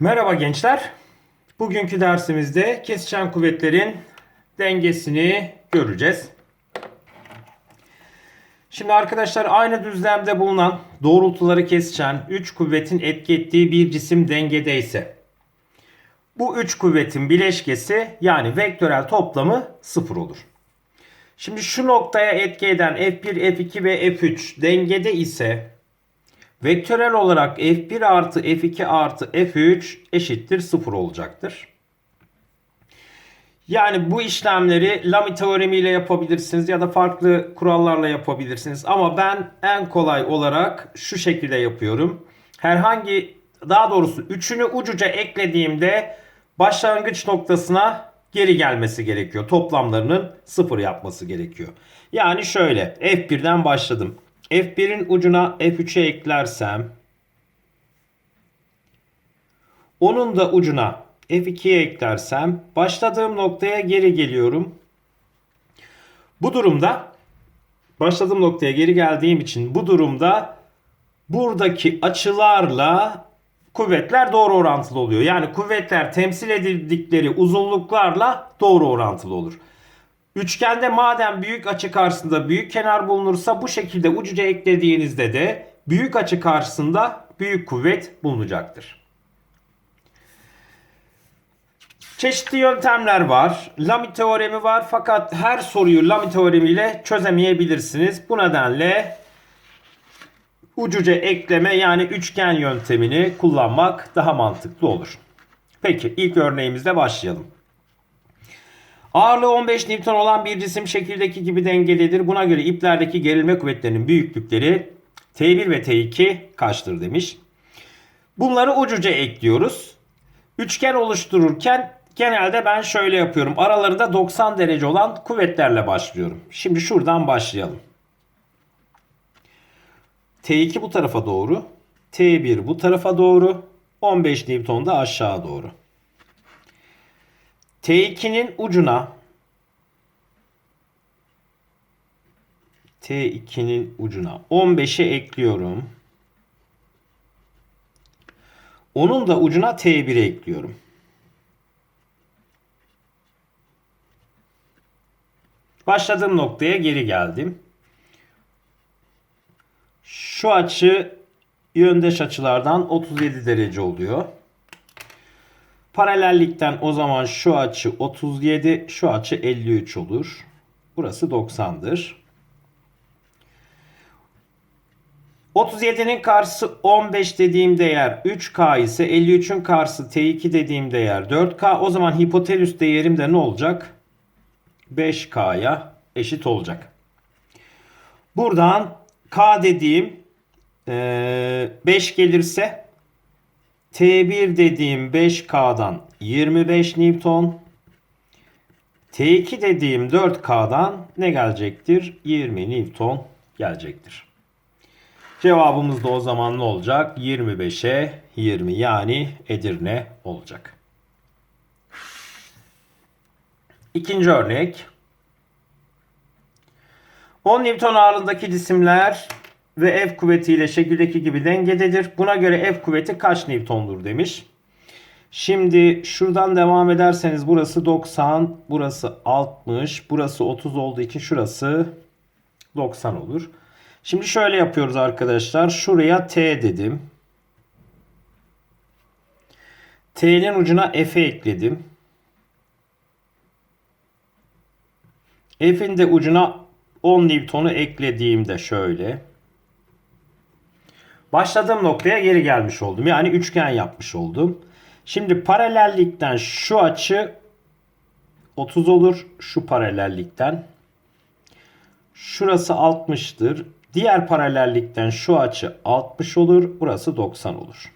Merhaba gençler. Bugünkü dersimizde kesişen kuvvetlerin dengesini göreceğiz. Şimdi arkadaşlar aynı düzlemde bulunan doğrultuları kesişen 3 kuvvetin etki ettiği bir cisim dengede ise bu 3 kuvvetin bileşkesi yani vektörel toplamı 0 olur. Şimdi şu noktaya etki eden F1, F2 ve F3 dengede ise vektörel olarak F1 artı F2 artı F3 eşittir 0 olacaktır. Yani bu işlemleri Lamy teoremiyle yapabilirsiniz ya da farklı kurallarla yapabilirsiniz. Ama ben en kolay olarak şu şekilde yapıyorum. Herhangi daha doğrusu üçünü ucuca eklediğimde başlangıç noktasına geri gelmesi gerekiyor. Toplamlarının sıfır yapması gerekiyor. Yani şöyle F1'den başladım. F1'in ucuna F3'e eklersem onun da ucuna F2'ye eklersem başladığım noktaya geri geliyorum. Bu durumda başladığım noktaya geri geldiğim için bu durumda buradaki açılarla kuvvetler doğru orantılı oluyor. Yani kuvvetler temsil edildikleri uzunluklarla doğru orantılı olur. Üçgende madem büyük açı karşısında büyük kenar bulunursa bu şekilde ucuca eklediğinizde de büyük açı karşısında büyük kuvvet bulunacaktır. Çeşitli yöntemler var. Lamy teoremi var fakat her soruyu Lamy teoremiyle çözemeyebilirsiniz. Bu nedenle ucuca ekleme yani üçgen yöntemini kullanmak daha mantıklı olur. Peki ilk örneğimizle başlayalım. Ağırlığı 15 Newton olan bir cisim şekildeki gibi dengededir. Buna göre iplerdeki gerilme kuvvetlerinin büyüklükleri T1 ve T2 kaçtır demiş. Bunları ucuca ekliyoruz. Üçgen oluştururken genelde ben şöyle yapıyorum. Aralarında 90 derece olan kuvvetlerle başlıyorum. Şimdi şuradan başlayalım. T2 bu tarafa doğru. T1 bu tarafa doğru. 15 Newton da aşağı doğru. T2'nin ucuna T2'nin ucuna 15'i ekliyorum. Onun da ucuna T1'i ekliyorum. Başladığım noktaya geri geldim. Şu açı yöndeş açılardan 37 derece oluyor. Paralellikten o zaman şu açı 37, şu açı 53 olur. Burası 90'dır. 37'nin karşısı 15 dediğim değer 3K ise 53'ün karşısı T2 dediğim değer 4K. O zaman hipotenüs değerim de ne olacak? 5K'ya eşit olacak. Buradan K dediğim 5 gelirse T1 dediğim 5K'dan 25 Newton. T2 dediğim 4K'dan ne gelecektir? 20 Newton gelecektir. Cevabımız da o zaman ne olacak? 25'e 20 yani Edirne olacak. İkinci örnek. 10 Newton ağırlığındaki cisimler ve F kuvvetiyle şekildeki gibi dengededir. Buna göre F kuvveti kaç Newton'dur demiş. Şimdi şuradan devam ederseniz burası 90, burası 60, burası 30 olduğu için şurası 90 olur. Şimdi şöyle yapıyoruz arkadaşlar. Şuraya T dedim. T'nin ucuna F'e ekledim. F'in de ucuna 10 Newton'u eklediğimde şöyle. Başladığım noktaya geri gelmiş oldum. Yani üçgen yapmış oldum. Şimdi paralellikten şu açı 30 olur. Şu paralellikten. Şurası 60'tır. Diğer paralellikten şu açı 60 olur. Burası 90 olur.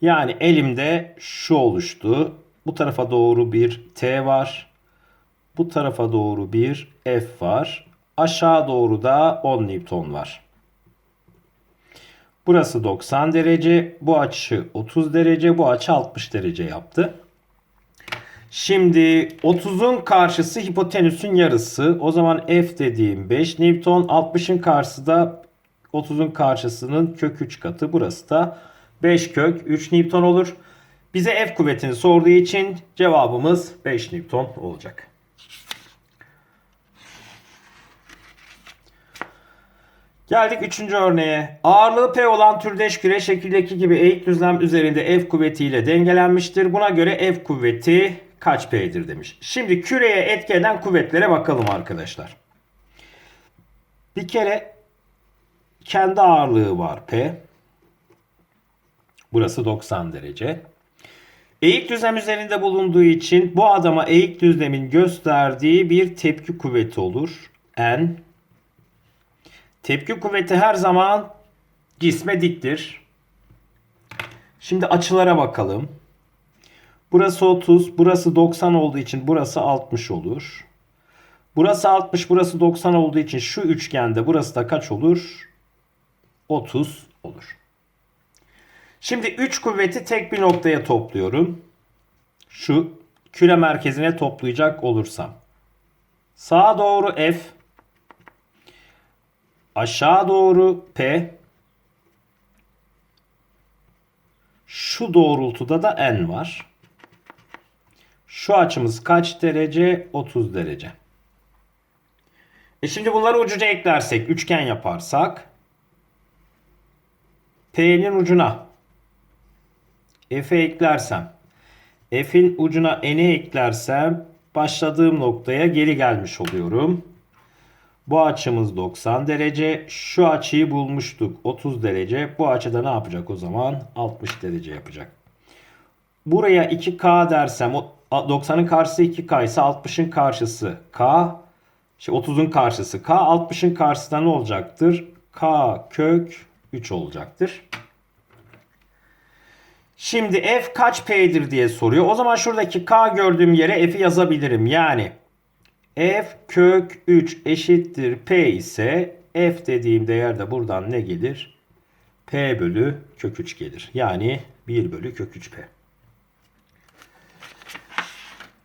Yani elimde şu oluştu. Bu tarafa doğru bir T var. Bu tarafa doğru bir F var. Aşağı doğru da 10 Newton var. Burası 90 derece. Bu açı 30 derece. Bu açı 60 derece yaptı. Şimdi 30'un karşısı hipotenüsün yarısı. O zaman F dediğim 5 Newton. 60'ın karşısı da 30'un karşısının kök 3 katı. Burası da 5 kök 3 Newton olur. Bize F kuvvetini sorduğu için cevabımız 5 Newton olacak. Geldik üçüncü örneğe. Ağırlığı P olan türdeş küre şekildeki gibi eğik düzlem üzerinde F kuvvetiyle dengelenmiştir. Buna göre F kuvveti kaç P'dir demiş. Şimdi küreye etki eden kuvvetlere bakalım arkadaşlar. Bir kere kendi ağırlığı var P. Burası 90 derece. Eğik düzlem üzerinde bulunduğu için bu adama eğik düzlemin gösterdiği bir tepki kuvveti olur. N. Tepki kuvveti her zaman cisme diktir. Şimdi açılara bakalım. Burası 30, burası 90 olduğu için burası 60 olur. Burası 60, burası 90 olduğu için şu üçgende burası da kaç olur? 30 olur. Şimdi 3 kuvveti tek bir noktaya topluyorum. Şu küre merkezine toplayacak olursam. Sağa doğru F, aşağı doğru P, şu doğrultuda da N var. Şu açımız kaç derece? 30 derece. E şimdi bunları ucuca eklersek, üçgen yaparsak P'nin ucuna F'e eklersem F'in ucuna N'i eklersem başladığım noktaya geri gelmiş oluyorum. Bu açımız 90 derece. Şu açıyı bulmuştuk 30 derece. Bu açıda ne yapacak o zaman? 60 derece yapacak. Buraya 2K dersem 90'ın karşısı 2K ise 60'ın karşısı K. Şey 30'un karşısı K. 60'ın karşısı da ne olacaktır? K kök 3 olacaktır. Şimdi f kaç p'dir diye soruyor. O zaman şuradaki k gördüğüm yere f'i yazabilirim. Yani f kök 3 eşittir p ise f dediğim değer de buradan ne gelir? p bölü kök 3 gelir. Yani 1 bölü kök 3 p.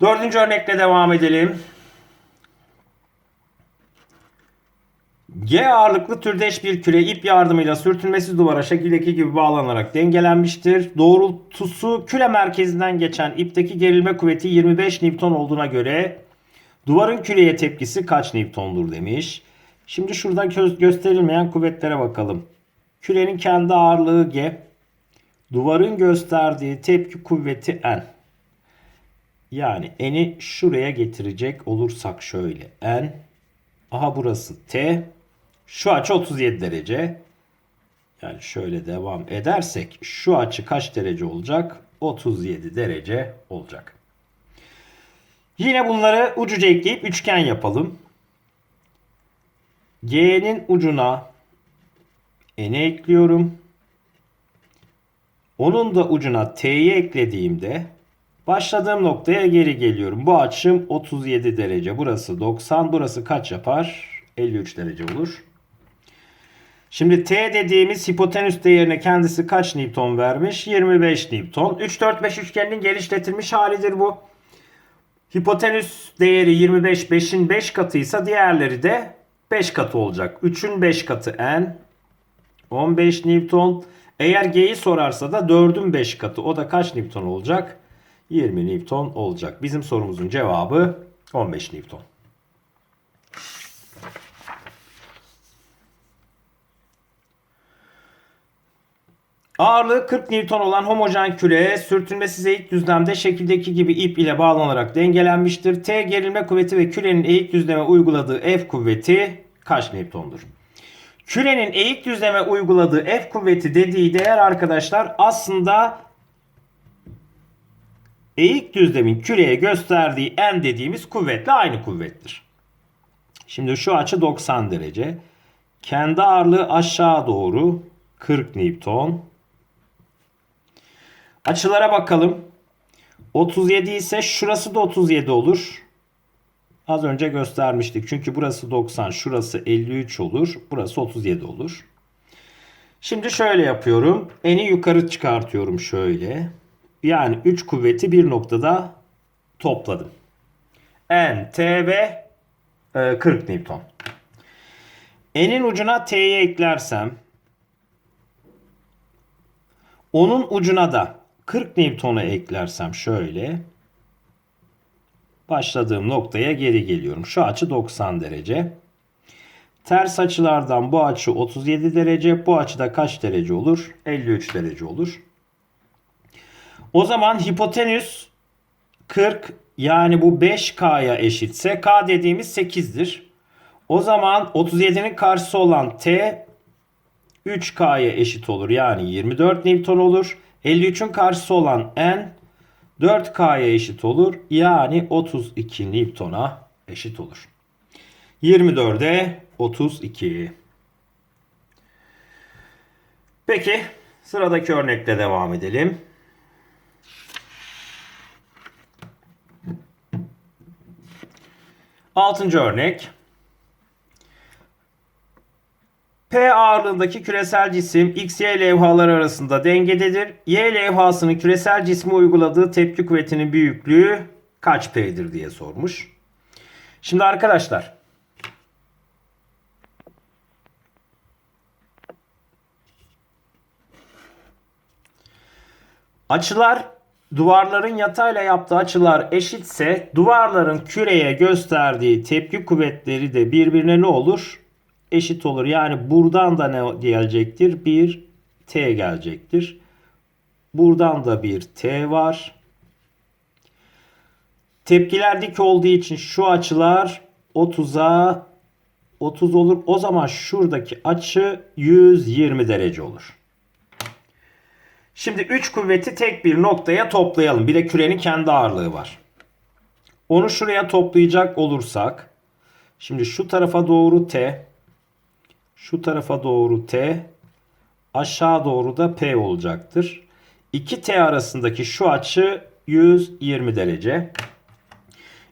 Dördüncü örnekle devam edelim. G ağırlıklı türdeş bir küre ip yardımıyla sürtünmesiz duvara şekildeki gibi bağlanarak dengelenmiştir. Doğrultusu küre merkezinden geçen ipteki gerilme kuvveti 25 Newton olduğuna göre duvarın küreye tepkisi kaç Newton'dur demiş. Şimdi şurada gö- gösterilmeyen kuvvetlere bakalım. Kürenin kendi ağırlığı G. Duvarın gösterdiği tepki kuvveti N. Yani N'i şuraya getirecek olursak şöyle. N. Aha burası T. Şu açı 37 derece. Yani şöyle devam edersek şu açı kaç derece olacak? 37 derece olacak. Yine bunları ucuca ekleyip üçgen yapalım. G'nin ucuna N'e ekliyorum. Onun da ucuna T'yi eklediğimde başladığım noktaya geri geliyorum. Bu açım 37 derece. Burası 90. Burası kaç yapar? 53 derece olur. Şimdi T dediğimiz hipotenüs değerine kendisi kaç Newton vermiş? 25 Newton. 3, 4, 5 üçgeninin genişletilmiş halidir bu. Hipotenüs değeri 25, 5'in 5 katıysa diğerleri de 5 katı olacak. 3'ün 5 katı N. 15 Newton. Eğer G'yi sorarsa da 4'ün 5 katı. O da kaç Newton olacak? 20 Newton olacak. Bizim sorumuzun cevabı 15 Newton. Ağırlığı 40 Newton olan homojen küre sürtünmesiz eğik düzlemde şekildeki gibi ip ile bağlanarak dengelenmiştir. T gerilme kuvveti ve kürenin eğik düzleme uyguladığı F kuvveti kaç Newton'dur? Kürenin eğik düzleme uyguladığı F kuvveti dediği değer arkadaşlar aslında eğik düzlemin küreye gösterdiği N dediğimiz kuvvetle aynı kuvvettir. Şimdi şu açı 90 derece. Kendi ağırlığı aşağı doğru 40 Newton. Açılara bakalım. 37 ise şurası da 37 olur. Az önce göstermiştik. Çünkü burası 90, şurası 53 olur. Burası 37 olur. Şimdi şöyle yapıyorum. Eni yukarı çıkartıyorum şöyle. Yani 3 kuvveti bir noktada topladım. N, T ve e, 40 Newton. N'in ucuna T'yi eklersem Onun ucuna da 40 Newton'u eklersem şöyle başladığım noktaya geri geliyorum. Şu açı 90 derece. Ters açılardan bu açı 37 derece. Bu açıda kaç derece olur? 53 derece olur. O zaman hipotenüs 40 yani bu 5K'ya eşitse K dediğimiz 8'dir. O zaman 37'nin karşısı olan T 3K'ya eşit olur. Yani 24 Newton olur. 53'ün karşısı olan N 4K'ya eşit olur. Yani 32 Newton'a eşit olur. 24'e 32. Peki sıradaki örnekle devam edelim. Altıncı örnek. P ağırlığındaki küresel cisim X, Y levhaları arasında dengededir. Y levhasının küresel cisme uyguladığı tepki kuvvetinin büyüklüğü kaç P'dir diye sormuş. Şimdi arkadaşlar açılar duvarların yatayla yaptığı açılar eşitse duvarların küreye gösterdiği tepki kuvvetleri de birbirine ne olur? Eşit olur. Yani buradan da ne gelecektir? Bir T gelecektir. Buradan da bir T var. Tepkiler dik olduğu için şu açılar 30'a 30 olur. O zaman şuradaki açı 120 derece olur. Şimdi 3 kuvveti tek bir noktaya toplayalım. Bir de kürenin kendi ağırlığı var. Onu şuraya toplayacak olursak şimdi şu tarafa doğru T şu tarafa doğru T aşağı doğru da P olacaktır. 2 T arasındaki şu açı 120 derece.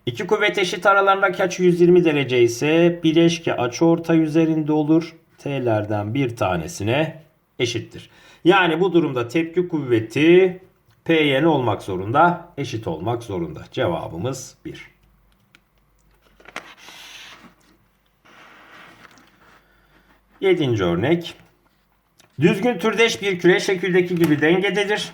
İki kuvvet eşit aralarındaki açı 120 derece ise bileşke açıortay üzerinde olur. T'lerden bir tanesine eşittir. Yani bu durumda tepki kuvveti P'ye ne olmak zorunda? Eşit olmak zorunda. Cevabımız 1. Yedinci örnek. Düzgün türdeş bir küre şekildeki gibi dengededir.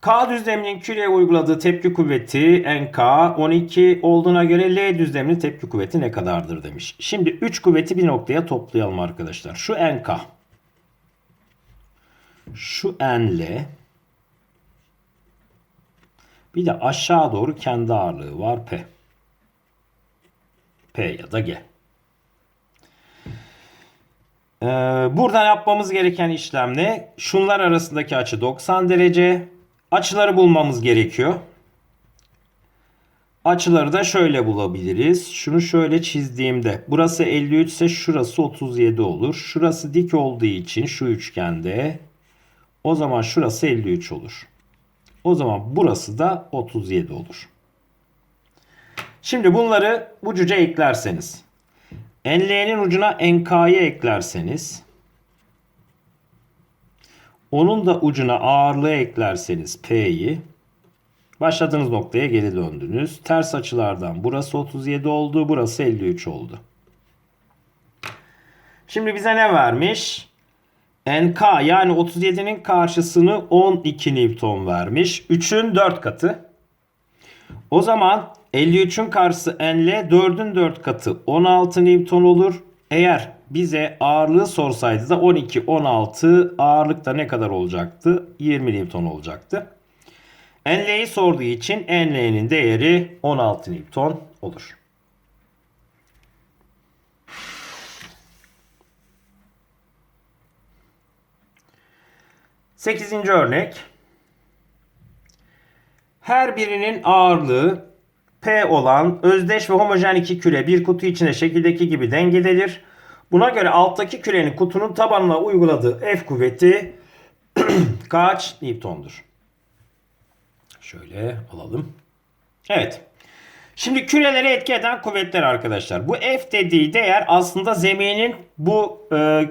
K düzleminin küreye uyguladığı tepki kuvveti NK 12 olduğuna göre L düzleminin tepki kuvveti ne kadardır demiş. Şimdi 3 kuvveti bir noktaya toplayalım arkadaşlar. Şu NK. Şu NL. Bir de aşağı doğru kendi ağırlığı var P. P ya da G. Ee, buradan yapmamız gereken işlem ne? Şunlar arasındaki açı 90 derece. Açıları bulmamız gerekiyor. Açıları da şöyle bulabiliriz. Şunu şöyle çizdiğimde burası 53 ise şurası 37 olur. Şurası dik olduğu için şu üçgende o zaman şurası 53 olur. O zaman burası da 37 olur. Şimdi bunları ucuca eklerseniz. NL'nin ucuna NK'yı eklerseniz onun da ucuna ağırlığı eklerseniz P'yi başladığınız noktaya geri döndünüz. Ters açılardan burası 37 oldu. Burası 53 oldu. Şimdi bize ne vermiş? NK yani 37'nin karşısını 12 Newton vermiş. 3'ün 4 katı. O zaman 53'ün karşısı NL 4'ün 4 katı 16 Newton olur. Eğer bize ağırlığı sorsaydı da 12, 16 ağırlıkta ne kadar olacaktı? 20 Newton olacaktı. NL'yi sorduğu için NL'nin değeri 16 Newton olur. Sekizinci örnek. Her birinin ağırlığı P olan özdeş ve homojen iki küre bir kutu içinde şekildeki gibi dengededir. Buna göre alttaki kürenin kutunun tabanına uyguladığı F kuvveti kaç Newton'dur? Şöyle alalım. Evet. Şimdi küreleri etki eden kuvvetler arkadaşlar. Bu F dediği değer aslında zeminin bu e,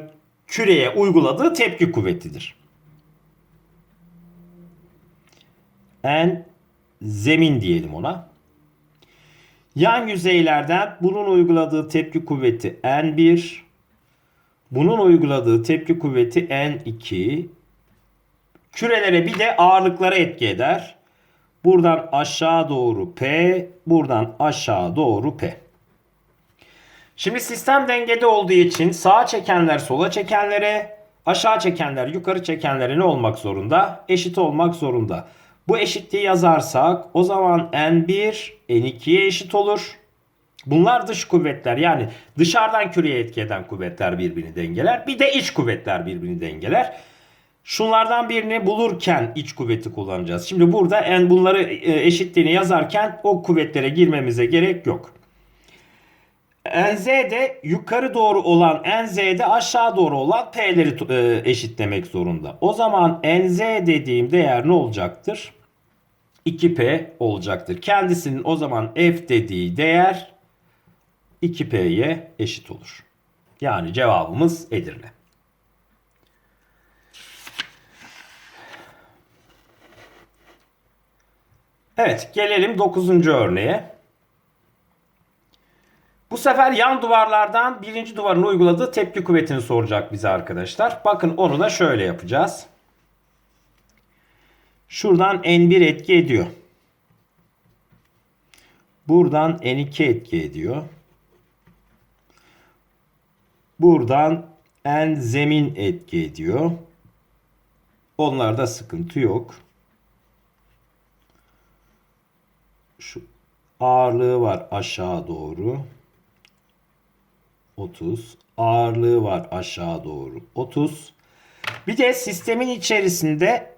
küreye uyguladığı tepki kuvvetidir. N zemin diyelim ona. Yan yüzeylerden bunun uyguladığı tepki kuvveti N1, bunun uyguladığı tepki kuvveti N2, Kürelere bir de ağırlıklara etki eder. Buradan aşağı doğru P, buradan aşağı doğru P. Şimdi sistem dengede olduğu için sağa çekenler sola çekenlere, aşağı çekenler yukarı çekenlere ne olmak zorunda? Eşit olmak zorunda. Bu eşitliği yazarsak o zaman N1 N2'ye eşit olur. Bunlar dış kuvvetler yani dışarıdan küreye etki eden kuvvetler birbirini dengeler. Bir de iç kuvvetler birbirini dengeler. Şunlardan birini bulurken iç kuvveti kullanacağız. Şimdi burada en bunları e, eşitliğini yazarken o kuvvetlere girmemize gerek yok. NZ'de yukarı doğru olan NZ'de aşağı doğru olan P'leri e, eşitlemek zorunda. O zaman NZ dediğim değer ne olacaktır? 2P olacaktır. Kendisinin o zaman F dediği değer 2P'ye eşit olur. Yani cevabımız Edirne. Evet gelelim 9. örneğe. Bu sefer yan duvarlardan birinci duvarın uyguladığı tepki kuvvetini soracak bize arkadaşlar. Bakın onu da şöyle yapacağız. Şuradan N1 etki ediyor. Buradan N2 etki ediyor. Buradan N zemin etki ediyor. Onlarda sıkıntı yok. Şu ağırlığı var aşağı doğru. 30. Ağırlığı var aşağı doğru. 30. Bir de sistemin içerisinde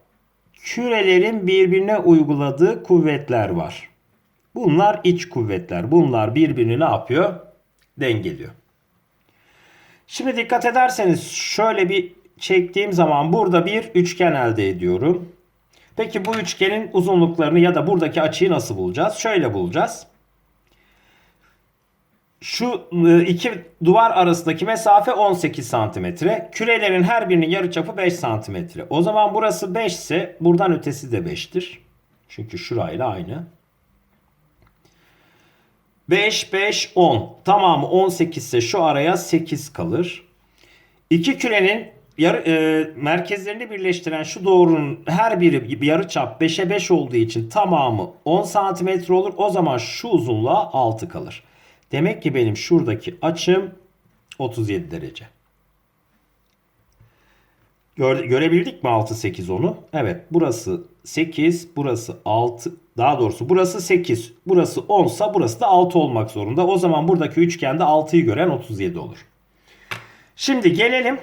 kürelerin birbirine uyguladığı kuvvetler var. Bunlar iç kuvvetler. Bunlar birbirini ne yapıyor? Dengeliyor. Şimdi dikkat ederseniz şöyle bir çektiğim zaman burada bir üçgen elde ediyorum. Peki bu üçgenin uzunluklarını ya da buradaki açıyı nasıl bulacağız? Şöyle bulacağız. Şu e, iki duvar arasındaki mesafe 18 santimetre. Kürelerin her birinin yarıçapı 5 santimetre. O zaman burası 5 ise buradan ötesi de 5'tir. Çünkü şurayla aynı. 5, 5, 10. Tamamı 18 ise şu araya 8 kalır. İki kürenin yarı, e, merkezlerini birleştiren şu doğrunun her biri bir yarıçap 5'e 5 olduğu için tamamı 10 santimetre olur. O zaman şu uzunluğa 6 kalır. Demek ki benim şuradaki açım 37 derece. Göre, görebildik mi 6, 8, 10'u? Evet burası 8, burası 6, daha doğrusu burası 8, burası 10 ise burası da 6 olmak zorunda. O zaman buradaki üçgende 6'yı gören 37 olur. Şimdi gelelim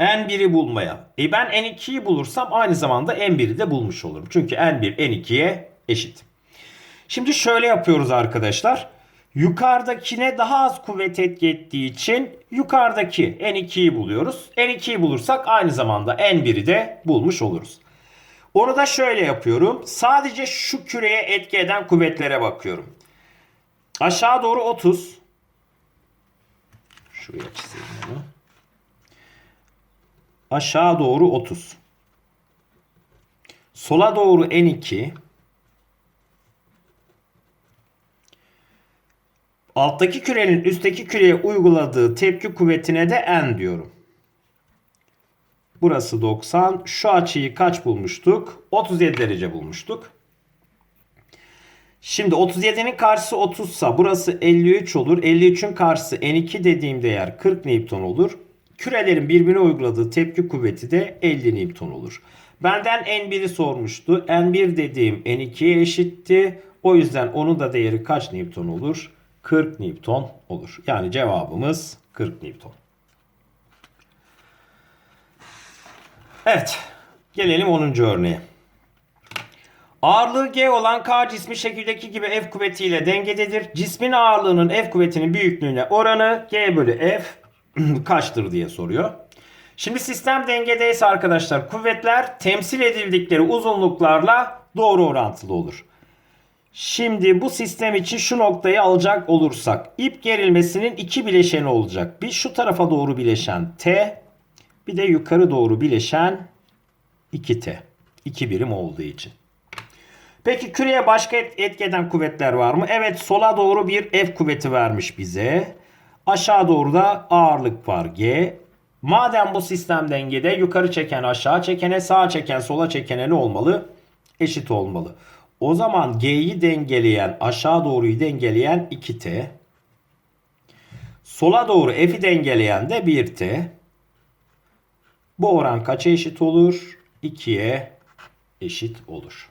N1'i bulmaya. E ben N2'yi bulursam aynı zamanda N1'i de bulmuş olurum. Çünkü N1 N2'ye eşit. Şimdi şöyle yapıyoruz arkadaşlar. Yukarıdakine daha az kuvvet etki ettiği için yukarıdaki N2'yi buluyoruz. N2'yi bulursak aynı zamanda N1'i de bulmuş oluruz. Onu da şöyle yapıyorum. Sadece şu küreye etki eden kuvvetlere bakıyorum. Aşağı doğru 30. Şuraya çizelim onu. Aşağı doğru 30. Sola doğru N2. Alttaki kürenin üstteki küreye uyguladığı tepki kuvvetine de N diyorum. Burası 90. Şu açıyı kaç bulmuştuk? 37 derece bulmuştuk. Şimdi 37'nin karşısı 30 sa burası 53 olur. 53'ün karşısı N2 dediğim değer 40 Newton olur. Kürelerin birbirine uyguladığı tepki kuvveti de 50 Newton olur. Benden N1'i sormuştu. N1 dediğim N2'ye eşitti. O yüzden onun da değeri kaç Newton olur? 40 Newton olur. Yani cevabımız 40 Newton. Evet. Gelelim 10. örneğe. Ağırlığı G olan K cismi şekildeki gibi F kuvvetiyle dengededir. Cismin ağırlığının F kuvvetinin büyüklüğüne oranı G bölü F kaçtır diye soruyor. Şimdi sistem dengedeyse arkadaşlar kuvvetler temsil edildikleri uzunluklarla doğru orantılı olur. Şimdi bu sistem için şu noktayı alacak olursak ip gerilmesinin iki bileşeni olacak. Bir şu tarafa doğru bileşen T bir de yukarı doğru bileşen 2T. 2 birim olduğu için. Peki küreye başka etki eden kuvvetler var mı? Evet sola doğru bir F kuvveti vermiş bize. Aşağı doğru da ağırlık var G. Madem bu sistem dengede yukarı çeken aşağı çekene sağa çeken sola çekene ne olmalı? Eşit olmalı. O zaman G'yi dengeleyen aşağı doğruyu dengeleyen 2T. Sola doğru F'i dengeleyen de 1T. Bu oran kaça eşit olur? 2'ye eşit olur.